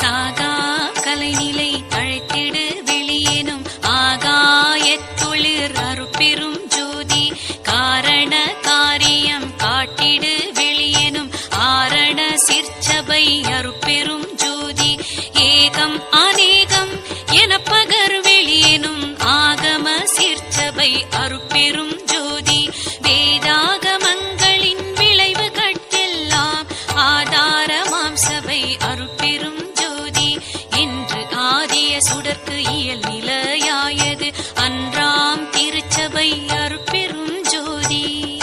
சாகா கலைநிலை அழைத்திடு வெளியேனும் ஆகாயத்துளிர் அருட்பெரும் ஜோதி. காரண காரியம் காட்டிடு வெளியேனும் ஆரண சிற்சபை அருட்பெரும் ஜோதி. ஏகம் அநேகம் என பகர் வெளியேனும் ஆகம சிற்சபை அருட்பெரும் ஜோதி. வேதாகமங்களின் விளைவு கட்டெல்லாம் ஆதாரமாம் சபை அருட்பெரும் சுடற்கு இயல் நிலையாயது. அன்றாம் திருச்சபை அருட்பெரும் ஜோதி.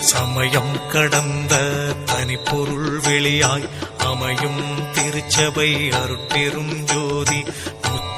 சமயம் கடந்த தனிப்பொருள் வெளியாய் அமையும் திருச்சபை அருட்பெரும் ஜோதி.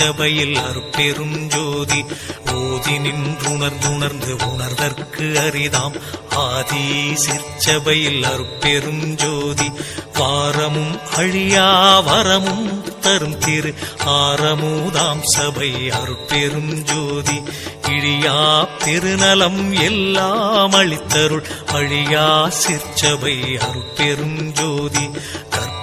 சிற்சபையில் அற்பெரும் ஜோதி. ஓதி நின்றுணர்ந்துணர்ந்து உணர்தற்கு அரிதாம். ஆதி சிற்சபையில் அற்பெரும் ஜோதி. வாரமும் அழியா வரமும் தரும் திரு. ஆரமுதாம் சபை அருட்பெரும் ஜோதி. இழியா பெருநலம் எல்லாம் அளித்தருள். அழியா சிற்சபை அருட்பெரும் ஜோதி.